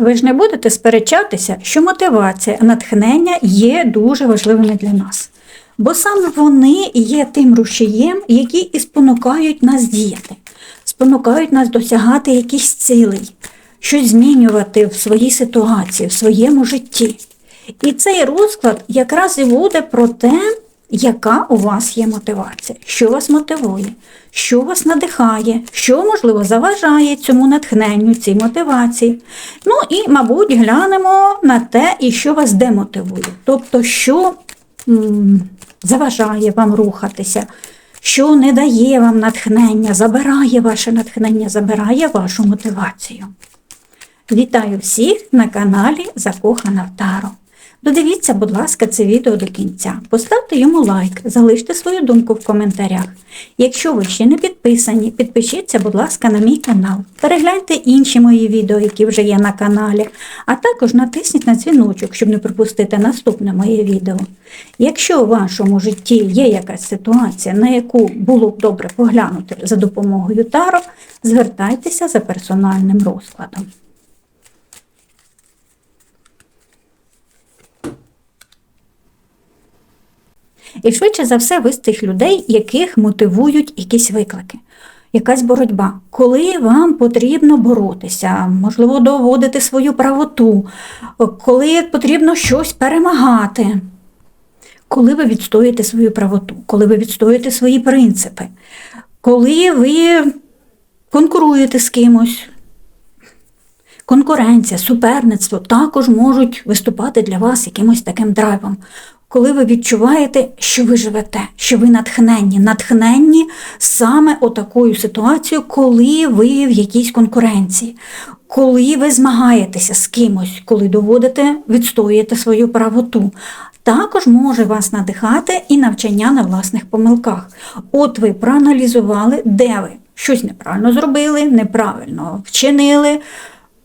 Ви ж не будете сперечатися, що мотивація, натхнення є дуже важливими для нас. Бо саме вони є тим рушієм, які і спонукають нас діяти, спонукають нас досягати якихось цілей, щось змінювати в своїй ситуації, в своєму житті. І цей розклад якраз і буде про те, яка у вас є мотивація, що вас мотивує, що вас надихає, що, можливо, заважає цьому натхненню, цій мотивації. Ну і, мабуть, глянемо на те, і що вас демотивує. Тобто, що м, заважає вам рухатися, що не дає вам натхнення, забирає ваше натхнення, забирає вашу мотивацію. Вітаю всіх на каналі Закохана в Таро. Додивіться, будь ласка, це відео до кінця. Поставте йому лайк, залиште свою думку в коментарях. Якщо ви ще не підписані, підпишіться, будь ласка, на мій канал. Перегляньте інші мої відео, які вже є на каналі, а також натисніть на дзвіночок, щоб не пропустити наступне моє відео. Якщо у вашому житті є якась ситуація, на яку було б добре поглянути за допомогою Таро, звертайтеся за персональним розкладом. І швидше за все, ви з тих людей, яких мотивують якісь виклики, якась боротьба. Коли вам потрібно боротися, можливо, доводити свою правоту, коли потрібно щось перемагати, коли ви відстоюєте свою правоту, коли ви відстоюєте свої принципи, коли ви конкуруєте з кимось. Конкуренція, суперництво також можуть виступати для вас якимось таким драйвом. Коли ви відчуваєте, що ви живете, що ви натхненні, натхненні саме отакою ситуацією, коли ви в якійсь конкуренції, коли ви змагаєтеся з кимось, коли доводите, відстоюєте свою правоту. Також може вас надихати і навчання на власних помилках. От ви проаналізували, де ви щось неправильно зробили, неправильно вчинили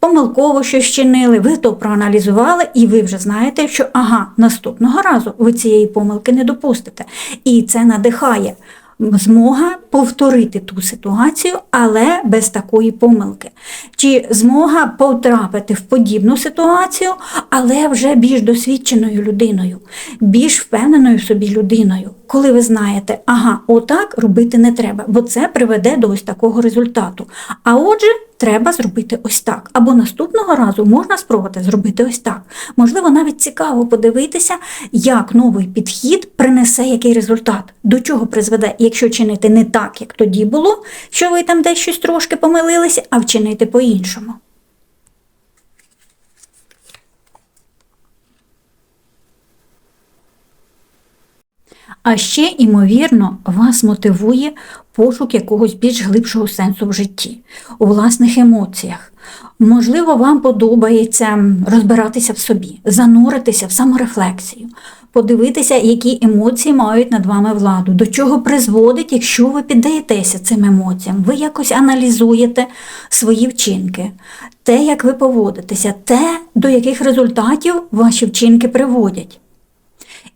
помилково щось чинили, ви то проаналізували, і ви вже знаєте, що ага, наступного разу ви цієї помилки не допустите. І це надихає змога повторити ту ситуацію, але без такої помилки. Чи змога потрапити в подібну ситуацію, але вже більш досвідченою людиною, більш впевненою в собі людиною, коли ви знаєте, ага, отак робити не треба, бо це приведе до ось такого результату. А отже, треба зробити ось так. Або наступного разу можна спробувати зробити ось так. Можливо, навіть цікаво подивитися, як новий підхід принесе який результат, до чого призведе, якщо чинити не так, як тоді було, що ви там десь щось трошки помилилися, а вчинити по-іншому. А ще, ймовірно, вас мотивує пошук якогось більш глибшого сенсу в житті, у власних емоціях. Можливо, вам подобається розбиратися в собі, зануритися в саморефлексію, подивитися, які емоції мають над вами владу, до чого призводить, якщо ви піддаєтеся цим емоціям. Ви якось аналізуєте свої вчинки, те, як ви поводитеся, те, до яких результатів ваші вчинки приводять.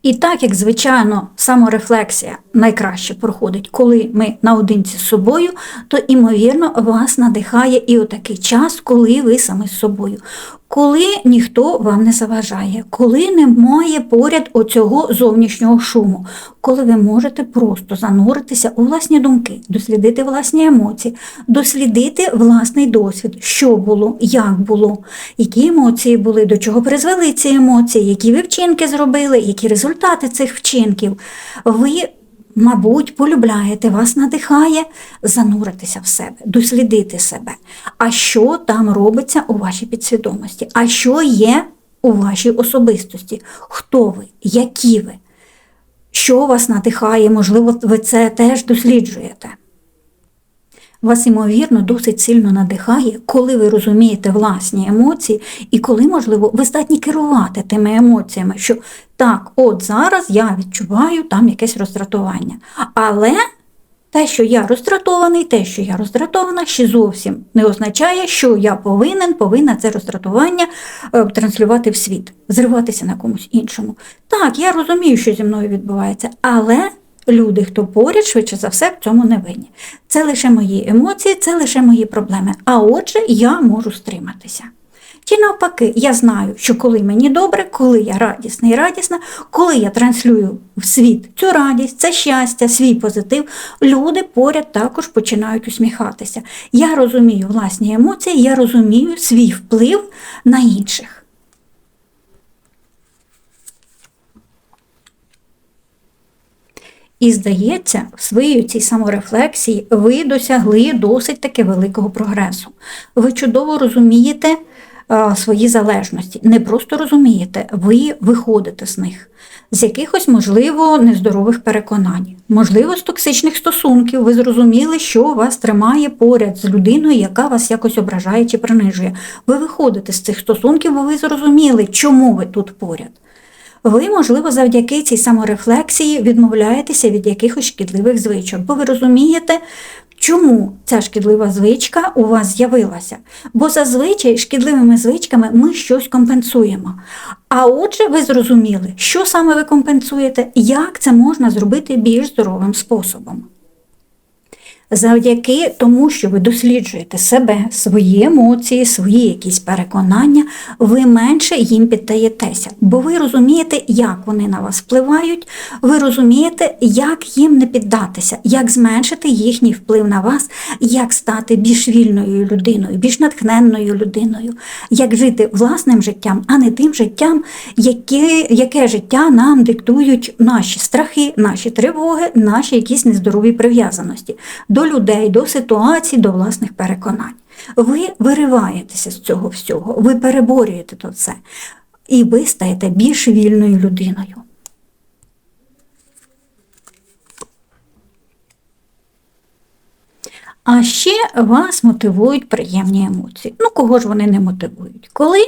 І так як, звичайно, саморефлексія найкраще проходить, коли ми наодинці з собою, то, імовірно, вас надихає і отакий час, коли ви самі з собою, коли ніхто вам не заважає, коли немає поряд оцього зовнішнього шуму, коли ви можете просто зануритися у власні думки, дослідити власні емоції, дослідити власний досвід, що було, як було, які емоції були, до чого призвели ці емоції, які ви вчинки зробили, які результати цих вчинків. Ви Мабуть, полюбляєте, вас надихає зануритися в себе, дослідити себе. А що там робиться у вашій підсвідомості? А що є у вашій особистості? Хто ви? Які ви? Що вас надихає? Можливо, ви це теж досліджуєте. Вас, ймовірно, досить сильно надихає, коли ви розумієте власні емоції, і коли, можливо, ви здатні керувати тими емоціями, що так, от зараз я відчуваю там якесь роздратування. Але те, що я роздратований, те, що я роздратована, ще зовсім не означає, що я повинен, повинна це роздратування е, транслювати в світ, зриватися на комусь іншому. Так, я розумію, що зі мною відбувається, але люди, хто поряд, швидше за все, в цьому не винні. Це лише мої емоції, це лише мої проблеми. А отже, я можу стриматися. Чи навпаки, я знаю, що коли мені добре, коли я радісна і радісна, коли я транслюю в світ цю радість, це щастя, свій позитив, люди поряд також починають усміхатися. Я розумію власні емоції, я розумію свій вплив на інших. І здається, в своїй цій саморефлексії ви досягли досить таки великого прогресу. Ви чудово розумієте а, свої залежності. Не просто розумієте, ви виходите з них, з якихось, можливо, нездорових переконань, можливо, з токсичних стосунків. Ви зрозуміли, що вас тримає поряд з людиною, яка вас якось ображає чи принижує. Ви виходите з цих стосунків, бо ви зрозуміли, чому ви тут поряд. Ви, можливо, завдяки цій саморефлексії відмовляєтеся від якихось шкідливих звичок, бо ви розумієте, чому ця шкідлива звичка у вас з'явилася. Бо зазвичай шкідливими звичками ми щось компенсуємо. А отже, ви зрозуміли, що саме ви компенсуєте, як це можна зробити більш здоровим способом. Завдяки тому, що ви досліджуєте себе, свої емоції, свої якісь переконання, ви менше їм піддаєтеся, бо ви розумієте, як вони на вас впливають, ви розумієте, як їм не піддатися, як зменшити їхній вплив на вас, як стати більш вільною людиною, більш натхненною людиною, як жити власним життям, а не тим життям, яке, яке життя нам диктують наші страхи, наші тривоги, наші якісь нездорові прив'язаності до людей, до ситуацій, до власних переконань. Ви вириваєтеся з цього всього, ви переборюєте то це, і ви стаєте більш вільною людиною. А ще вас мотивують приємні емоції. Ну, кого ж вони не мотивують? Коли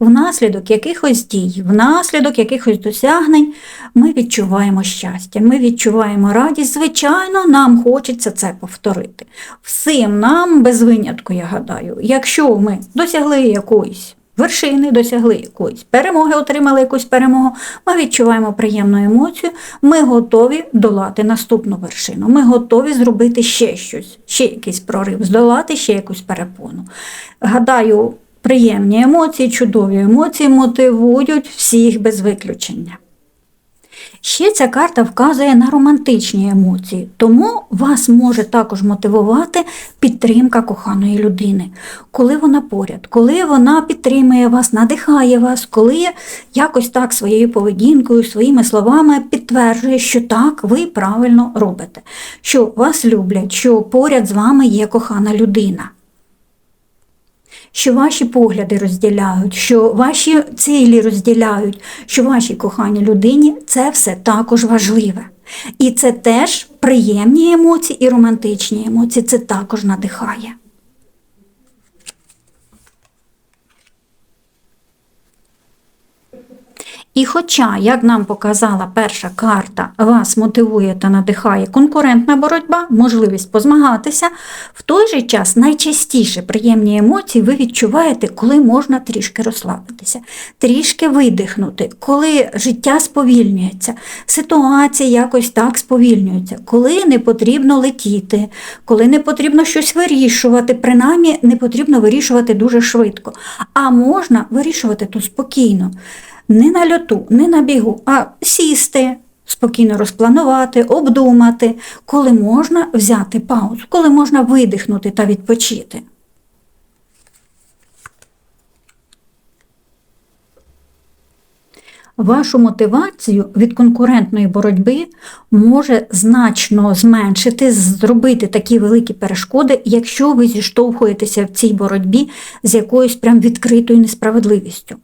внаслідок якихось дій, внаслідок якихось досягнень ми відчуваємо щастя, ми відчуваємо радість, звичайно, нам хочеться це повторити. Всім нам без винятку, я гадаю, якщо ми досягли якоїсь вершини, досягли якоїсь перемоги, отримали якусь перемогу, ми відчуваємо приємну емоцію, ми готові долати наступну вершину. Ми готові зробити ще щось, ще якийсь прорив, здолати ще якусь перепону. Гадаю, приємні емоції, чудові емоції мотивують всіх без виключення. Ще ця карта вказує на романтичні емоції, тому вас може також мотивувати підтримка коханої людини, коли вона поряд, коли вона підтримує вас, надихає вас, коли якось так своєю поведінкою, своїми словами підтверджує, що так, ви правильно робите, що вас люблять, що поряд з вами є кохана людина що ваші погляди розділяють, що ваші цілі розділяють, що вашій коханій людині це все також важливе. І це теж приємні емоції і романтичні емоції, це також надихає. І хоча, як нам показала перша карта, вас мотивує та надихає конкурентна боротьба, можливість позмагатися, в той же час найчастіше приємні емоції ви відчуваєте, коли можна трішки розслабитися, трішки видихнути, коли життя сповільнюється, ситуація якось так сповільнюється, коли не потрібно летіти, коли не потрібно щось вирішувати, принаймні не потрібно вирішувати дуже швидко, а можна вирішувати то спокійно не на льоту, не на бігу, а сісти, спокійно розпланувати, обдумати, коли можна взяти паузу, коли можна видихнути та відпочити. Вашу мотивацію від конкурентної боротьби може значно зменшити, зробити такі великі перешкоди, якщо ви зіштовхуєтеся в цій боротьбі з якоюсь прям відкритою несправедливістю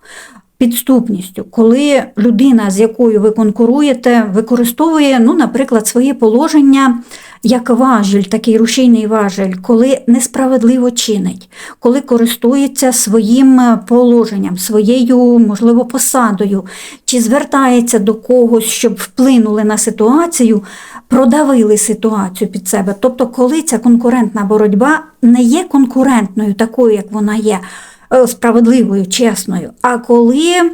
підступністю, коли людина, з якою ви конкуруєте, використовує, ну, наприклад, своє положення як важель, такий рушійний важель, коли несправедливо чинить, коли користується своїм положенням, своєю, можливо, посадою, чи звертається до когось, щоб вплинули на ситуацію, продавили ситуацію під себе. Тобто, коли ця конкурентна боротьба не є конкурентною, такою, як вона є. Е, справедливою, чесною. А коли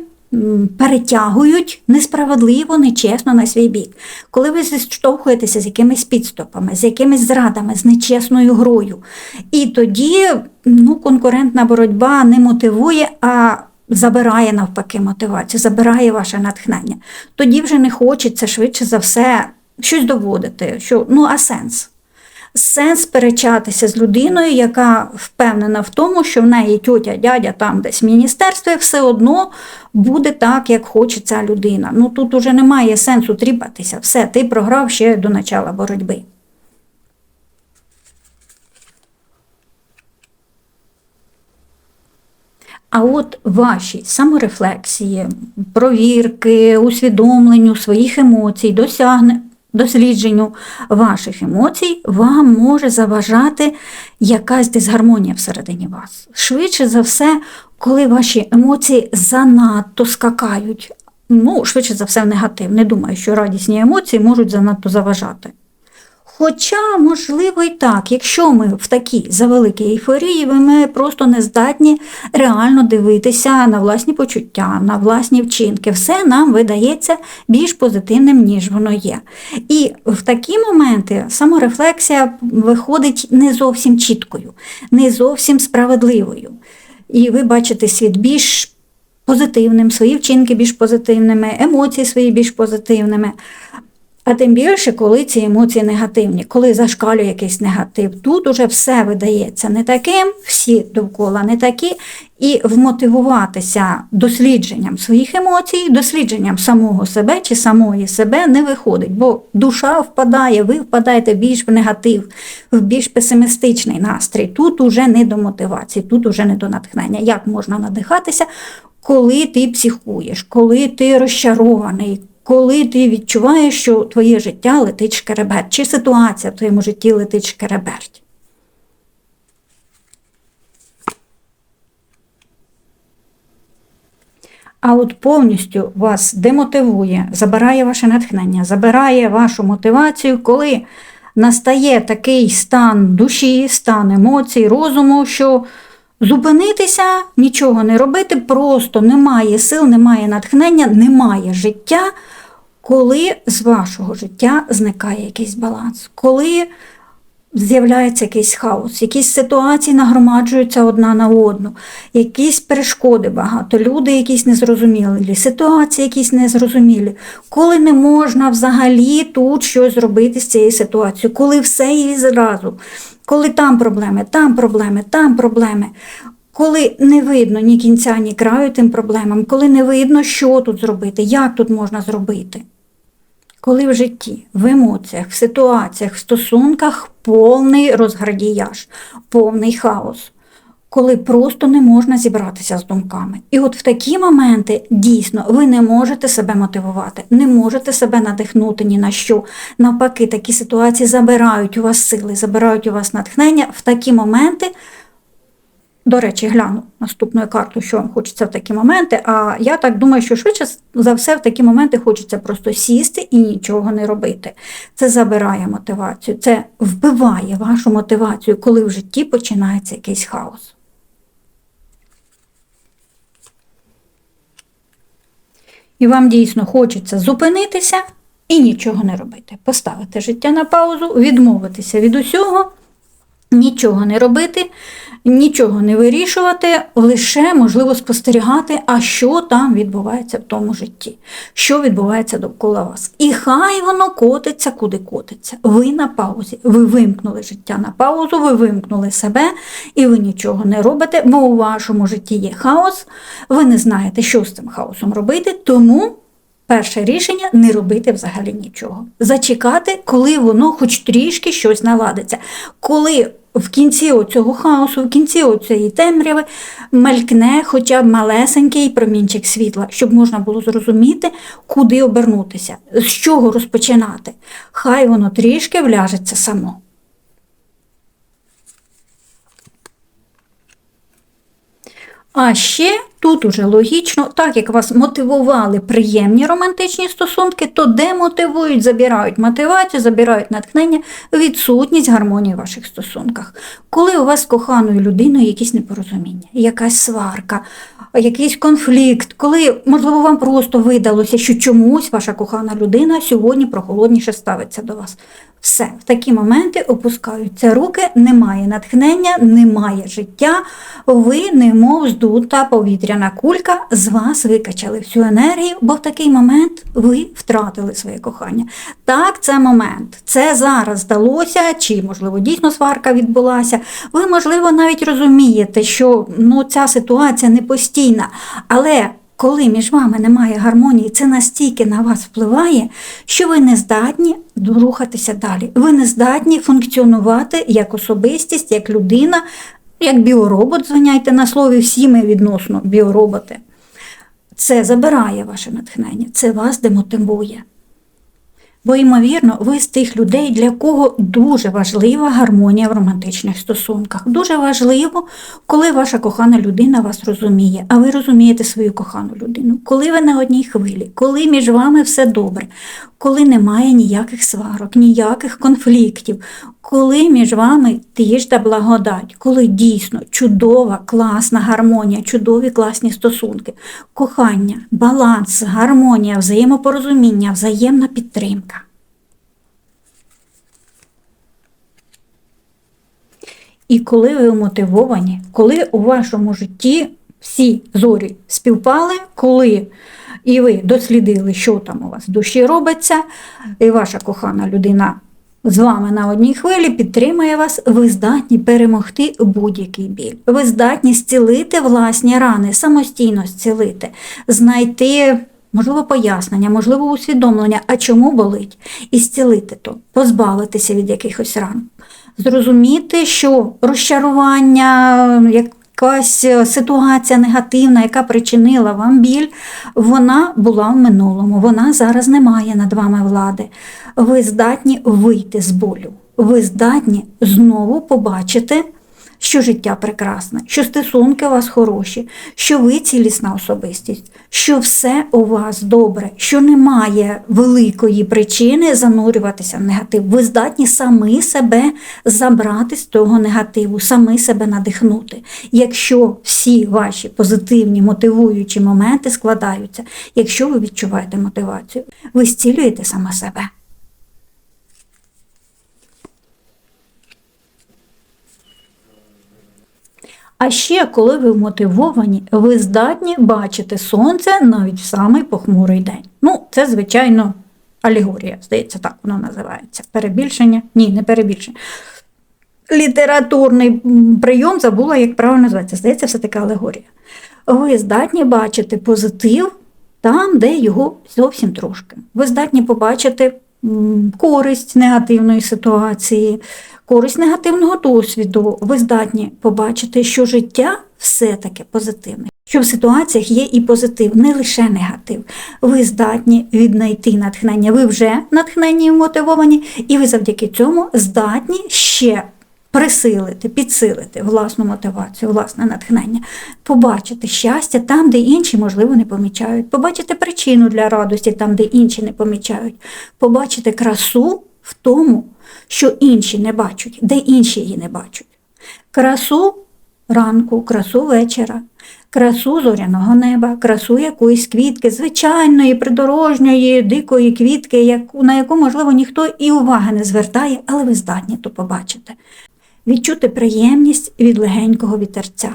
перетягують несправедливо, нечесно на свій бік. Коли ви зіштовхуєтеся з якимись підступами, з якимись зрадами, з нечесною грою, і тоді ну, конкурентна боротьба не мотивує, а забирає навпаки мотивацію, забирає ваше натхнення. Тоді вже не хочеться швидше за все щось доводити. Що, ну, а сенс? Сенс сперечатися з людиною, яка впевнена в тому, що в неї тьотя, дядя там десь в міністерстві, все одно буде так, як хоче ця людина. Ну тут уже немає сенсу тріпатися. Все, ти програв ще до начала боротьби. А от ваші саморефлексії, провірки, усвідомленню своїх емоцій, досягне, дослідженню ваших емоцій вам може заважати якась дисгармонія всередині вас. Швидше за все, коли ваші емоції занадто скакають. Ну, швидше за все, в негатив. Не думаю, що радісні емоції можуть занадто заважати. Хоча, можливо, і так, якщо ми в такій завеликій ейфорії, ми просто не здатні реально дивитися на власні почуття, на власні вчинки, все нам видається більш позитивним, ніж воно є. І в такі моменти саморефлексія виходить не зовсім чіткою, не зовсім справедливою. І ви бачите світ більш позитивним, свої вчинки більш позитивними, емоції свої більш позитивними. А тим більше, коли ці емоції негативні, коли зашкалює якийсь негатив, тут уже все видається не таким, всі довкола не такі, і вмотивуватися дослідженням своїх емоцій, дослідженням самого себе чи самої себе не виходить, бо душа впадає, ви впадаєте більш в негатив, в більш песимістичний настрій. Тут уже не до мотивації, тут уже не до натхнення. Як можна надихатися, коли ти психуєш, коли ти розчарований? Коли ти відчуваєш, що твоє життя летить шкереберть, чи ситуація в твоєму житті летить шкереберть. А от повністю вас демотивує, забирає ваше натхнення, забирає вашу мотивацію, коли настає такий стан душі, стан емоцій, розуму, що зупинитися, нічого не робити, просто немає сил, немає натхнення, немає життя коли з вашого життя зникає якийсь баланс, коли з'являється якийсь хаос, якісь ситуації нагромаджуються одна на одну, якісь перешкоди багато, люди якісь незрозумілі, ситуації якісь незрозумілі, коли не можна взагалі тут щось зробити з цією ситуацією, коли все і зразу, коли там проблеми, там проблеми, там проблеми. Коли не видно ні кінця, ні краю тим проблемам, коли не видно, що тут зробити, як тут можна зробити. Коли в житті, в емоціях, в ситуаціях, в стосунках повний розградіяж, повний хаос, коли просто не можна зібратися з думками. І от в такі моменти дійсно ви не можете себе мотивувати, не можете себе надихнути ні на що. Навпаки, такі ситуації забирають у вас сили, забирають у вас натхнення. В такі моменти. До речі, гляну наступною картою, що вам хочеться в такі моменти. А я так думаю, що швидше за все в такі моменти хочеться просто сісти і нічого не робити. Це забирає мотивацію, це вбиває вашу мотивацію, коли в житті починається якийсь хаос. І вам дійсно хочеться зупинитися і нічого не робити. Поставити життя на паузу, відмовитися від усього, нічого не робити нічого не вирішувати, лише можливо спостерігати, а що там відбувається в тому житті, що відбувається довкола вас. І хай воно котиться, куди котиться. Ви на паузі, ви вимкнули життя на паузу, ви вимкнули себе і ви нічого не робите, бо у вашому житті є хаос, ви не знаєте, що з цим хаосом робити, тому. Перше рішення не робити взагалі нічого. Зачекати, коли воно хоч трішки щось наладиться. Коли в кінці цього хаосу, в кінці оцієї темряви мелькне хоча б малесенький промінчик світла, щоб можна було зрозуміти, куди обернутися, з чого розпочинати. Хай воно трішки вляжеться само. А ще Тут уже логічно, так як вас мотивували приємні романтичні стосунки, то демотивують, забирають мотивацію, забирають натхнення, відсутність гармонії в ваших стосунках. Коли у вас з коханою людиною якісь непорозуміння, якась сварка, якийсь конфлікт, коли, можливо, вам просто видалося, що чомусь ваша кохана людина сьогодні прохолодніше ставиться до вас. Все, в такі моменти опускаються руки, немає натхнення, немає життя, ви, немов здута повітряна кулька, з вас викачали всю енергію, бо в такий момент ви втратили своє кохання. Так, це момент. Це зараз здалося, чи, можливо, дійсно сварка відбулася. Ви, можливо, навіть розумієте, що ну, ця ситуація не постійна, але коли між вами немає гармонії, це настільки на вас впливає, що ви не здатні рухатися далі. Ви не здатні функціонувати як особистість, як людина, як біоробот, звиняйте на слові, всі ми відносно біороботи. Це забирає ваше натхнення, це вас демотивує. Бо, ймовірно, ви з тих людей, для кого дуже важлива гармонія в романтичних стосунках. Дуже важливо, коли ваша кохана людина вас розуміє, а ви розумієте свою кохану людину, коли ви на одній хвилі, коли між вами все добре, коли немає ніяких сварок, ніяких конфліктів, коли між вами тиж та благодать, коли дійсно чудова, класна гармонія, чудові класні стосунки, кохання, баланс, гармонія, взаємопорозуміння, взаємна підтримка. І коли ви мотивовані, коли у вашому житті всі зорі співпали, коли і ви дослідили, що там у вас в душі робиться, і ваша кохана людина з вами на одній хвилі підтримує вас, ви здатні перемогти будь-який біль. Ви здатні зцілити власні рани, самостійно зцілити, знайти. Можливо, пояснення, можливо, усвідомлення, а чому болить, і зцілити то, позбавитися від якихось ран. Зрозуміти, що розчарування, якась ситуація негативна, яка причинила вам біль, вона була в минулому, вона зараз не має над вами влади. Ви здатні вийти з болю. Ви здатні знову побачити, що життя прекрасне, що стосунки у вас хороші, що ви цілісна особистість, що все у вас добре, що немає великої причини занурюватися в негатив. Ви здатні самі себе забрати з того негативу, самі себе надихнути. Якщо всі ваші позитивні мотивуючі моменти складаються, якщо ви відчуваєте мотивацію, ви зцілюєте саме себе. А ще, коли ви мотивовані, ви здатні бачити сонце навіть в самий похмурий день. Ну, це, звичайно, алегорія, здається, так воно називається. Перебільшення? Ні, не перебільшення. Літературний прийом забула, як правильно називається. Здається, все таки алегорія. Ви здатні бачити позитив там, де його зовсім трошки. Ви здатні побачити користь негативної ситуації, користь негативного досвіду, ви здатні побачити, що життя все-таки позитивне. Що в ситуаціях є і позитив, не лише негатив. Ви здатні віднайти натхнення. Ви вже натхнені і мотивовані, і ви завдяки цьому здатні ще присилити, підсилити власну мотивацію, власне натхнення, побачити щастя там, де інші, можливо, не помічають, побачити причину для радості там, де інші не помічають, побачити красу в тому, що інші не бачать, де інші її не бачать. Красу ранку, красу вечора, красу зоряного неба, красу якоїсь квітки, звичайної, придорожньої, дикої квітки, на яку, можливо, ніхто і уваги не звертає, але ви здатні то побачити. Відчути приємність від легенького вітерця,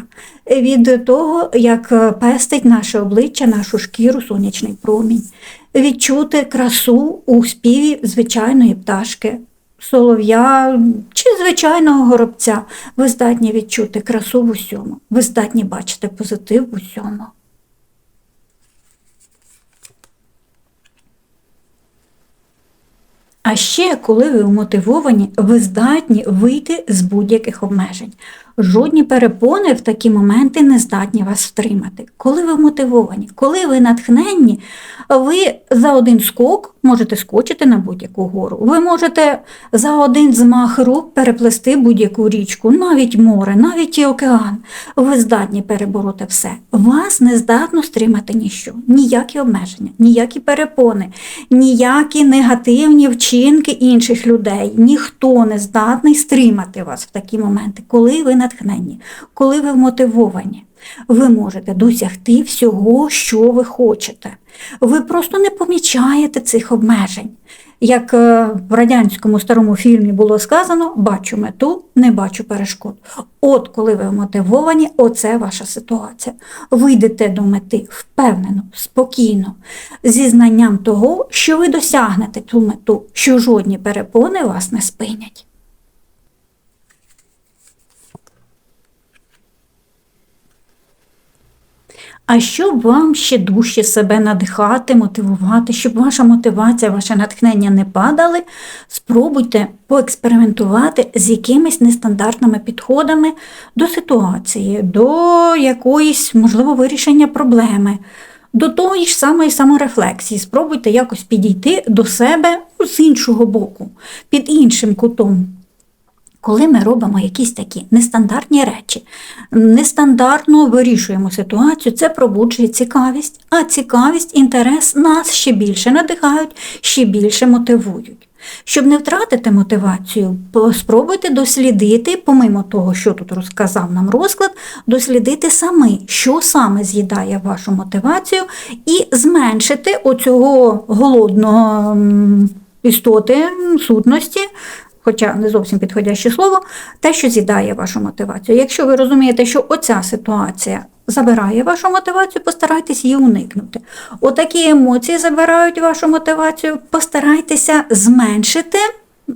від того, як пестить наше обличчя, нашу шкіру, сонячний промінь, відчути красу у співі звичайної пташки, солов'я чи звичайного горобця. Ви здатні відчути красу в усьому, ви здатні бачити позитив в усьому. А ще, коли ви вмотивовані, ви здатні вийти з будь-яких обмежень. Жодні перепони в такі моменти не здатні вас втримати. Коли ви мотивовані, коли ви натхненні, ви за один скок можете скочити на будь-яку гору. Ви можете за один змах рук переплести будь-яку річку, навіть море, навіть і океан. Ви здатні перебороти все. Вас не здатно стримати ніщо, ніякі обмеження, ніякі перепони, ніякі негативні вчинки інших людей. Ніхто не здатний стримати вас в такі моменти, коли ви натхненні, коли ви мотивовані. Ви можете досягти всього, що ви хочете. Ви просто не помічаєте цих обмежень. Як е, в радянському старому фільмі було сказано, бачу мету, не бачу перешкод. От коли ви мотивовані, оце ваша ситуація. Ви йдете до мети впевнено, спокійно, зі знанням того, що ви досягнете цю мету, що жодні перепони вас не спинять. А щоб вам ще дужче себе надихати, мотивувати, щоб ваша мотивація, ваше натхнення не падали, спробуйте поекспериментувати з якимись нестандартними підходами до ситуації, до якоїсь, можливо, вирішення проблеми, до тої ж самої саморефлексії. Спробуйте якось підійти до себе з іншого боку, під іншим кутом. Коли ми робимо якісь такі нестандартні речі, нестандартно вирішуємо ситуацію, це пробуджує цікавість, а цікавість, інтерес нас ще більше надихають, ще більше мотивують. Щоб не втратити мотивацію, спробуйте дослідити, помимо того, що тут розказав нам розклад, дослідити самі, що саме з'їдає вашу мотивацію, і зменшити оцього голодного істоти, сутності, хоча не зовсім підходяще слово, те, що з'їдає вашу мотивацію. Якщо ви розумієте, що оця ситуація забирає вашу мотивацію, постарайтесь її уникнути. Отакі емоції забирають вашу мотивацію, постарайтеся зменшити.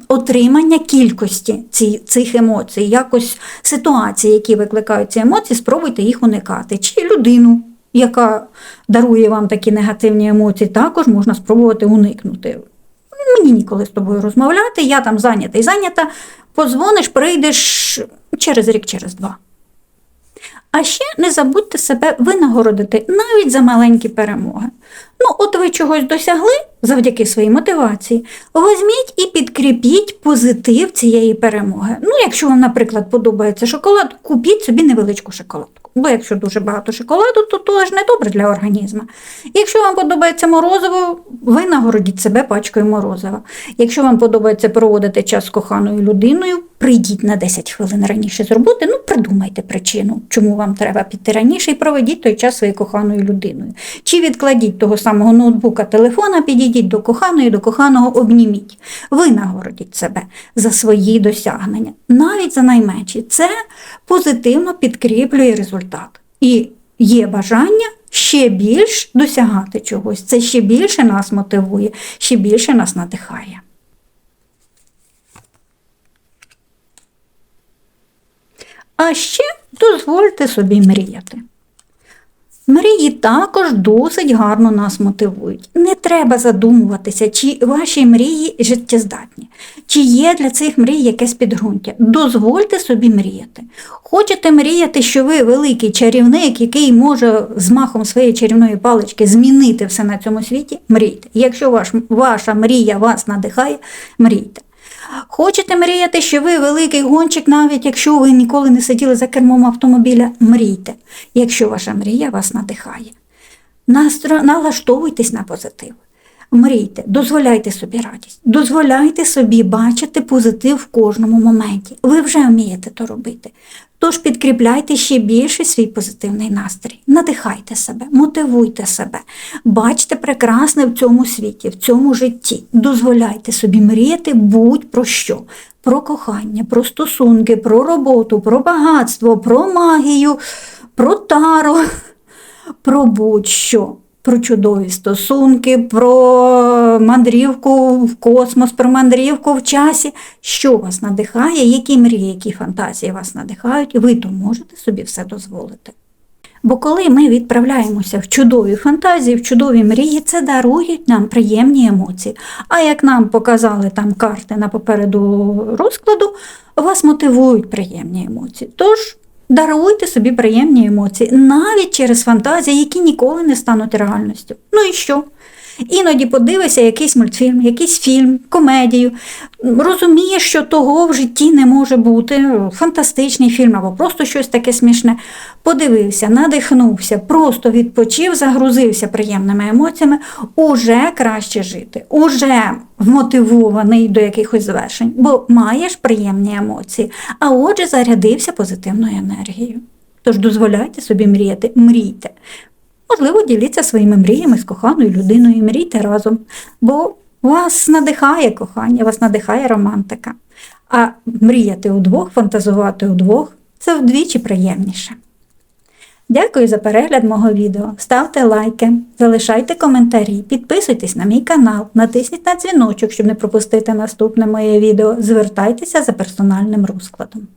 Отримання кількості цих емоцій, якось ситуації, які викликають ці емоції, спробуйте їх уникати. Чи людину, яка дарує вам такі негативні емоції, також можна спробувати уникнути мені ніколи з тобою розмовляти, я там зайнята і зайнята, подзвониш, прийдеш через рік, через два. А ще не забудьте себе винагородити навіть за маленькі перемоги. Ну, от ви чогось досягли завдяки своїй мотивації, візьміть і підкріпіть позитив цієї перемоги. Ну, якщо вам, наприклад, подобається шоколад, купіть собі невеличку шоколадку. Бо якщо дуже багато шоколаду, то то ж не добре для організму. Якщо вам подобається морозиво, ви нагородіть себе пачкою морозива. Якщо вам подобається проводити час з коханою людиною, прийдіть на 10 хвилин раніше з роботи, ну придумайте причину, чому вам треба піти раніше, і проведіть той час своєю коханою людиною. Чи відкладіть того самого ноутбука, телефона, підійдіть до коханої, до коханого обніміть. Ви нагородіть себе за свої досягнення, навіть за найменші. Це позитивно підкріплює результат. І є бажання ще більш досягати чогось. Це ще більше нас мотивує, ще більше нас надихає. А ще дозвольте собі мріяти. Мрії також досить гарно нас мотивують. Не треба задумуватися, чи ваші мрії життєздатні, чи є для цих мрій якесь підґрунтя. Дозвольте собі мріяти. Хочете мріяти, що ви великий чарівник, який може з махом своєї чарівної палички змінити все на цьому світі, мрійте. Якщо ваш, ваша мрія вас надихає, мрійте. Хочете мріяти, що ви великий гонщик, навіть якщо ви ніколи не сиділи за кермом автомобіля, мрійте, якщо ваша мрія вас надихає. Налаштовуйтесь на позитив. Мрійте, дозволяйте собі радість, дозволяйте собі бачити позитив в кожному моменті. Ви вже вмієте то робити. Тож підкріпляйте ще більше свій позитивний настрій, надихайте себе, мотивуйте себе, бачте прекрасне в цьому світі, в цьому житті. Дозволяйте собі мріяти будь-про що. Про кохання, про стосунки, про роботу, про багатство, про магію, про таро, про будь-що про чудові стосунки, про мандрівку в космос, про мандрівку в часі. Що вас надихає, які мрії, які фантазії вас надихають, і ви то можете собі все дозволити. Бо коли ми відправляємося в чудові фантазії, в чудові мрії, це дарують нам приємні емоції. А як нам показали там карти на попереду розкладу, вас мотивують приємні емоції. Тож даруйте собі приємні емоції, навіть через фантазії, які ніколи не стануть реальністю. Ну і що? Іноді подивишся якийсь мультфільм, якийсь фільм, комедію, розумієш, що того в житті не може бути, фантастичний фільм або просто щось таке смішне. Подивився, надихнувся, просто відпочив, загрузився приємними емоціями, уже краще жити, уже вмотивований до якихось звершень, бо маєш приємні емоції, а отже, зарядився позитивною енергією. Тож дозволяйте собі мріяти, мрійте. Можливо, діліться своїми мріями з коханою людиною мрійте разом, бо вас надихає кохання, вас надихає романтика. А мріяти удвох, фантазувати удвох це вдвічі приємніше. Дякую за перегляд мого відео. Ставте лайки, залишайте коментарі, підписуйтесь на мій канал, натисніть на дзвіночок, щоб не пропустити наступне моє відео. Звертайтеся за персональним розкладом.